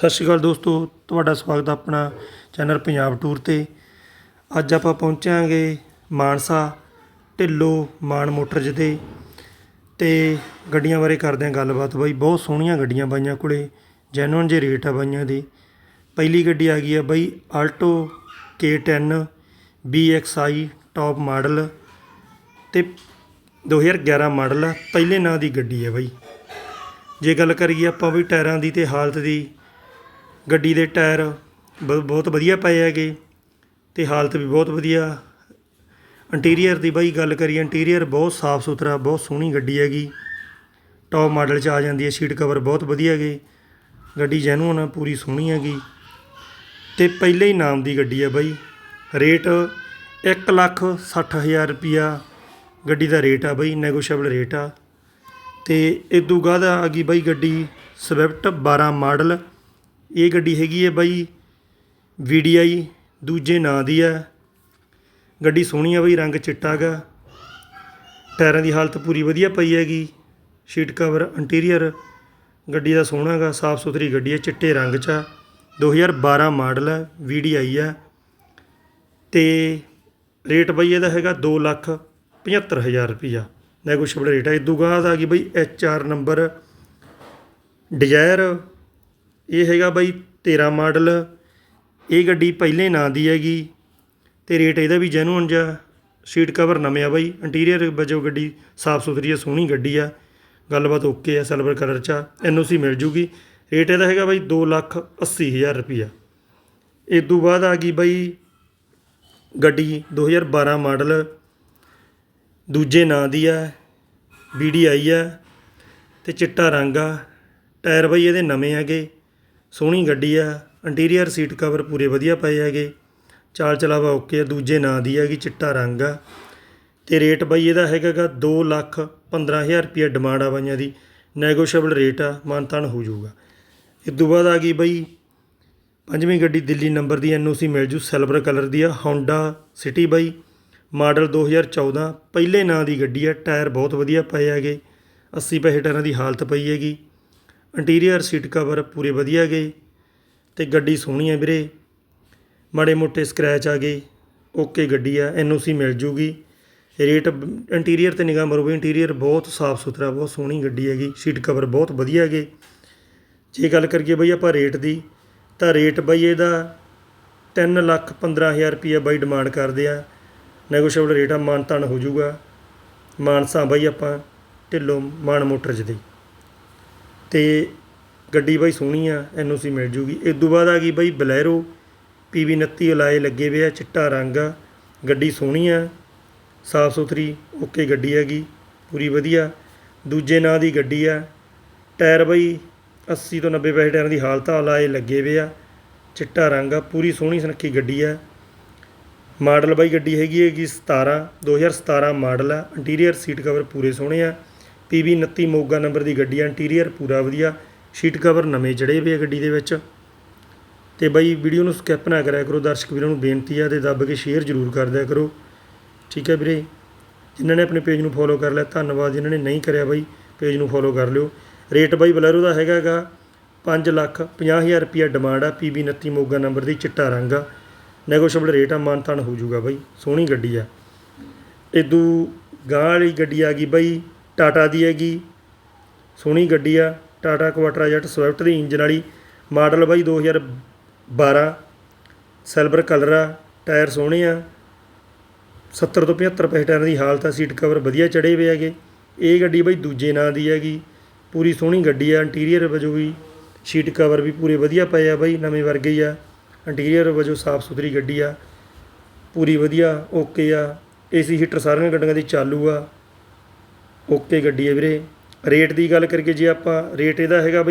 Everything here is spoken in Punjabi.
ਸਤਿ ਸ਼੍ਰੀ ਅਕਾਲ ਦੋਸਤੋ, ਤੁਹਾਡਾ ਸਵਾਗਤ ਹੈ ਆਪਣਾ ਚੈਨਲ ਪੰਜਾਬ ਟੂਰ ਤੇ। ਅੱਜ ਆਪਾਂ ਪਹੁੰਚਾਂਗੇ ਮਾਨਸਾ ਢਿੱਲੋ ਮਾਨ ਮੋਟਰਜ ਦੇ ਤੇ ਗੱਡੀਆਂ ਬਾਰੇ ਕਰਦੇ ਹਾਂ ਗੱਲਬਾਤ। ਬਾਈ, ਬਹੁਤ ਸੋਹਣੀਆਂ ਗੱਡੀਆਂ ਬਾਈਆਂ ਕੋਲੇ ਜੈਨੂਨ ਜੇ ਰੇਟ ਆ ਬਾਈਆਂ ਦੀ। ਪਹਿਲੀ ਗੱਡੀ ਆ ਗਈ ਆ ਬਾਈ Alto K10 BXI top model ਤੇ 2011 ਮਾਡਲ ਆ, ਪਹਿਲੇ ਨਾਂ ਦੀ ਗੱਡੀ ਹੈ ਬਾਈ। ਜੇ ਗੱਲ ਕਰੀਏ ਆਪਾਂ ਵੀ ਟਾਇਰਾਂ ਦੀ ਤੇ ਹਾਲਤ ਦੀ ਗੱਡੀ ਦੇ ਟਾਇਰ ਬ- ਬਹੁਤ ਵਧੀਆ ਪਏ ਹੈਗੇ ਅਤੇ ਹਾਲਤ ਵੀ ਬਹੁਤ ਵਧੀਆ। ਇੰਟੀਰੀਅਰ ਦੀ ਬਾਈ ਗੱਲ ਕਰੀਏ, ਇੰਟੀਰੀਅਰ ਬਹੁਤ ਸਾਫ਼ ਸੁਥਰਾ, ਬਹੁਤ ਸੋਹਣੀ ਗੱਡੀ ਹੈਗੀ। ਟੌਪ ਮਾਡਲ ਚ ਆ ਜਾਂਦੀ ਹੈ ਸੀਟ ਕਵਰ ਬਹੁਤ ਵਧੀਆ ਹੈਗੇ। ਗੱਡੀ ਜੈਨੂਅਨ ਆ ਪੂਰੀ ਸੋਹਣੀ ਹੈਗੀ। ਤੇ ਪਹਿਲੇ ਹੀ ਨਾਮ ਦੀ ਗੱਡੀ ਹੈ ਬਾਈ। ਰੇਟ 1 ਲੱਖ 60 ਹਜ਼ਾਰ ਰੁਪਿਆ ਗੱਡੀ ਦਾ ਰੇਟ ਆ ਬਾਈ ਨੈਗੋਸ਼ੀਏਬਲ ਰੇਟ ਆ। ਤੇ ਇਦੋਂ ਬਾਅਦ ਆ ਗਈ ਬਾਈ ਗੱਡੀ ਸਵਿਫਟ 12 ਮਾਡਲ ਇਹ ਗੱਡੀ ਹੈਗੀ ਹੈ ਬਾਈ VDI ਦੂਜੇ ਨਾਂ ਦੀ ਹੈ। ਗੱਡੀ ਸੋਹਣੀ ਆ ਬਈ, ਰੰਗ ਚਿੱਟਾ ਗਾ ਟਾਇਰਾਂ ਦੀ ਹਾਲਤ ਪੂਰੀ ਵਧੀਆ ਪਈ ਹੈਗੀ। ਸ਼ੀਟ ਕਵਰ ਇੰਟੀਰੀਅਰ ਗੱਡੀ ਦਾ ਸੋਹਣਾ ਗਾ ਸਾਫ਼ ਸੁਥਰੀ ਗੱਡੀ ਹੈ, ਚਿੱਟੇ ਰੰਗ 'ਚ ਆ। 2012 ਮਾਡਲ ਹੈ VDI ਹੈ। ਤੇ ਰੇਟ ਬਈ ਇਹਦਾ ਹੈਗਾ 2 ਲੱਖ 75000 ਰੁਪਈਆ। ਨੈਗੋਸ਼ੀਏਬਲ ਰੇਟ ਹੈ ਇਦੋਂ ਬਾਅਦ ਆ ਗਈ ਬਈ ਆਰ ਨੰਬਰ ਡਿਜ਼ਾਇਰ ਇਹ ਹੈਗਾ ਬਾਈ 13 ਮਾਡਲ। ਇਹ ਗੱਡੀ ਪਹਿਲੇ ਨਾਂ ਦੀ ਹੈਗੀ ਤੇ ਰੇਟ ਇਹਦਾ ਵੀ ਜੈਨੂਅਨ ਜਿਹਾ ਸੀਟ ਕਵਰ ਨਵੇਂ ਆ ਬਾਈ। ਇੰਟੀਰੀਅਰ ਵਜੋਂ ਗੱਡੀ ਸਾਫ਼ ਸੁਥਰੀ ਆ, ਸੋਹਣੀ ਗੱਡੀ ਆ। ਗੱਲਬਾਤ ਓਕੇ ਆ ਸਿਲਵਰ ਕਲਰ ਚ ਆ ਐਨਓਸੀ ਮਿਲ ਜੂਗੀ। ਰੇਟ ਇਹਦਾ ਹੈਗਾ ਬਾਈ 2 ਲੱਖ 80 ਹਜ਼ਾਰ ਰੁਪਈਆ। ਇਦੋਂ ਬਾਅਦ ਆ ਗਈ ਬਾਈ ਗੱਡੀ 2012 ਮਾਡਲ। ਦੂਜੇ ਨਾਂ ਦੀ ਆ BDI ਆ ਤੇ ਚਿੱਟਾ ਰੰਗ ਆ। ਟਾਇਰ ਬਾਈ ਇਹਦੇ ਨਵੇਂ ਹੈਗੇ। ਸੋਹਣੀ ਗੱਡੀ ਆ ਇੰਟੀਰੀਅਰ ਸੀਟ ਕਵਰ ਪੂਰੇ ਵਧੀਆ ਪਏ ਹੈਗੇ। ਚਾਲ ਚਲਾਵਾ ਓਕੇ ਆ, ਦੂਜੇ ਨਾਂ ਦੀ ਹੈਗੀ ਚਿੱਟਾ ਰੰਗ ਆ। ਤੇ ਰੇਟ ਬਾਈ ਇਹਦਾ ਹੈਗਾਗਾ 2 ਲੱਖ 15000 ਰੁਪਏ ਡਿਮਾਂਡ ਆ ਬਾਈਆਂ ਦੀ। ਨੈਗੋਸ਼ੀਏਬਲ ਰੇਟ ਆ ਮਾਨਤਾਨ ਹੋ ਜਾਊਗਾ। ਇਸ ਤੋਂ ਬਾਅਦ ਆ ਗਈ ਬਾਈ ਪੰਜਵੀਂ ਗੱਡੀ ਦਿੱਲੀ ਨੰਬਰ ਦੀ ਐਨਓਸੀ ਮਿਲ ਜੂ ਸਿਲਵਰ ਕਲਰ ਦੀ ਆ ਹੋਂਡਾ ਸਿਟੀ ਬਾਈ। ਮਾਡਲ 2014 ਪਹਿਲੇ ਨਾਂ ਦੀ ਗੱਡੀ ਆ, ਟਾਇਰ ਬਹੁਤ ਵਧੀਆ ਪਏ ਹੈਗੇ। 80 ਪੈਸੇ ਟਾਇਰਾਂ ਦੀ ਹਾਲਤ ਪਈ ਹੈਗੀ। ਇੰਟੀਰੀਅਰ ਸੀਟ ਕਵਰ ਪੂਰੇ ਵਧੀਆ ਗਏ ਅਤੇ ਗੱਡੀ ਸੋਹਣੀ ਹੈ ਵੀਰੇ। ਮਾੜੇ ਮੋਟੇ ਸਕ੍ਰੈਚ ਆ ਗਏ। ਓਕੇ ਗੱਡੀ ਆ ਐਨਓਸੀ ਮਿਲ ਜੂਗੀ। ਰੇਟ ਇੰਟੀਰੀਅਰ ਤੇ ਨਿਗਾਹ ਮਾਰੋ ਵੀ ਇੰਟੀਰੀਅਰ ਬਹੁਤ ਸਾਫ਼ ਸੁਥਰਾ, ਬਹੁਤ ਸੋਹਣੀ ਗੱਡੀ ਹੈਗੀ। ਸੀਟ ਕਵਰ ਬਹੁਤ ਵਧੀਆ ਹੈਗੇ। ਜੇ ਗੱਲ ਕਰੀਏ ਬਈ ਆਪਾਂ ਰੇਟ ਦੀ, ਤਾਂ ਰੇਟ ਬਈ ਇਹਦਾ 3 ਲੱਖ 15000 ਰੁਪਏ ਬਾਈ ਡਿਮਾਂਡ ਕਰਦੇ ਆ। ਨੈਗੋਸ਼ੀਏਬਲ ਰੇਟ ਆ, ਮਾਨਤਾਨ ਹੋ ਜਾਊਗਾ ਮਾਨਸਾ ਬਾਈ ਆਪਾਂ ਢਿੱਲੋਂ ਮਾਨ ਮੋਟਰਜ ਦੇ। ਅਤੇ ਗੱਡੀ ਬਾਈ ਸੋਹਣੀ ਆ ਐੱਨ ਓ ਸੀ ਮਿਲ ਜੂਗੀ। ਇਹ ਤੋਂ ਬਾਅਦ ਆ ਗਈ ਬਾਈ ਬਲੈਰੋ। ਪੀ ਪੀਵੀ 29 ਅਲਾਏ ਲੱਗੇ ਵੇ ਆ, ਚਿੱਟਾ ਰੰਗ ਆ। ਗੱਡੀ ਸੋਹਣੀ ਆ, ਸਾਫ਼ ਸੁਥਰੀ, ਓਕੇ ਗੱਡੀ ਹੈਗੀ, ਪੂਰੀ ਵਧੀਆ। ਦੂਜੇ ਨਾਂ ਦੀ ਗੱਡੀ ਆ, ਟਾਇਰ ਬਾਈ 80 ਤੋਂ 90 ਪੈਸੇ ਟਾਇਰਾਂ ਦੀ ਹਾਲਤ ਆ ਲਾਏ ਲੱਗੇ ਵੇ ਆ। ਚਿੱਟਾ ਰੰਗ ਆ, ਪੂਰੀ ਸੋਹਣੀ ਸੁਨੱਖੀ ਗੱਡੀ ਆ। ਮਾਡਲ ਬਾਈ ਗੱਡੀ ਹੈਗੀ ਹੈਗੀ 17 2017 ਮਾਡਲ ਆ। ਇੰਟੀਰੀਅਰ ਸੀਟ ਕਵਰ ਪੂਰੇ ਸੋਹਣੇ ਆ। ਪੀਵੀ 29 ਮੋਗਾ ਨੰਬਰ ਦੀ ਗੱਡੀ ਆ ਇੰਟੀਰੀਅਰ, ਪੂਰਾ ਵਧੀਆ। ਸੀਟ ਕਵਰ ਨਵੇਂ ਚੜੇ ਪਏ ਆ ਗੱਡੀ ਦੇ ਵਿੱਚ। ਤੇ ਬਾਈ, ਵੀਡੀਓ ਨੂੰ ਸਕਿਪ ਨਾ ਕਰਿਆ ਕਰੋ। ਦਰਸ਼ਕ ਵੀਰਾਂ ਨੂੰ ਬੇਨਤੀ ਆ ਤੇ ਦੱਬ ਕੇ ਸ਼ੇਅਰ ਜ਼ਰੂਰ ਕਰ ਦਿਆ ਕਰੋ। ਠੀਕ ਹੈ ਵੀਰੇ? ਜਿਨ੍ਹਾਂ ਨੇ ਆਪਣੇ ਪੇਜ ਨੂੰ ਫੋਲੋ ਕਰ ਲਿਆ, ਧੰਨਵਾਦ। ਜਿਨ੍ਹਾਂ ਨੇ ਨਹੀਂ ਕਰਿਆ ਬਾਈ ਪੇਜ ਨੂੰ ਫੋਲੋ ਕਰ ਲਿਓ। ਰੇਟ ਬਾਈ ਬਲੈਰੋ ਦਾ ਹੈਗਾਗਾ 5 ਲੱਖ 50000 ਰੁਪਿਆ ਡਿਮਾਂਡ ਆ ਪੀਬੀ 29 ਮੋਗਾ ਨੰਬਰ ਦੀ, ਚਿੱਟਾ ਰੰਗ ਆ। ਨੈਗੋਸ਼ੀਏਬਲ ਰੇਟ ਆ, ਮਾਨਤਾਨ ਹੋ ਜਾਊਗਾ ਬਾਈ। ਸੋਹਣੀ ਗੱਡੀ ਆ। ਇਦੂ ਗਾਂ ਵਾਲੀ ਗੱਡੀ ਆ ਗਈ ਬਾਈ। ਟਾਟਾ ਦੀ ਹੈਗੀ। ਸੋਹਣੀ ਗੱਡੀ ਆ, ਟਾਟਾ ਕੁਆਟਰਾ ਜੈਟ ਸਵਿਫਟ ਦੀ ਇੰਜਨ ਵਾਲੀ। ਮਾਡਲ ਬਾਈ 2012 ਸਿਲਵਰ ਕਲਰ ਆ, ਟਾਇਰ ਸੋਹਣੇ ਆ। 70 ਤੋਂ 75 ਪੈਸੇ ਟਾਇਰਾਂ ਦੀ ਹਾਲਤ ਆ, ਸੀਟ ਕਵਰ ਵਧੀਆ ਚੜੇ ਹੋਏ ਹੈਗੇ। ਇਹ ਗੱਡੀ ਬਾਈ ਦੂਜੇ ਨਾਂ ਦੀ ਹੈਗੀ। ਪੂਰੀ ਸੋਹਣੀ ਗੱਡੀ ਆ, ਇੰਟੀਰੀਅਰ ਵਜੋਂ ਵੀ ਸੀਟ ਕਵਰ ਵੀ ਪੂਰੇ ਵਧੀਆ ਪਏ ਆ ਬਾਈ, ਨਵੇਂ ਵਰਗੇ ਹੀ ਆ। ਇੰਟੀਰੀਅਰ ਵਜੋਂ ਸਾਫ਼ ਸੁਥਰੀ ਗੱਡੀ ਆ। ਪੂਰੀ ਵਧੀਆ, ਓਕੇ ਆ। ਏਸੀ ਹੀਟਰ ਸਾਰੀਆਂ ਗੱਡੀਆਂ ਦੀ ਚਾਲੂ ਆ। ਓਕੇ ਗੱਡੀ ਹੈ ਵੀਰੇ। ਰੇਟ ਦੀ ਗੱਲ ਕਰੀਏ ਜੇ ਆਪਾਂ ਰੇਟ ਇਹਦਾ ਹੈਗਾ ਬਈ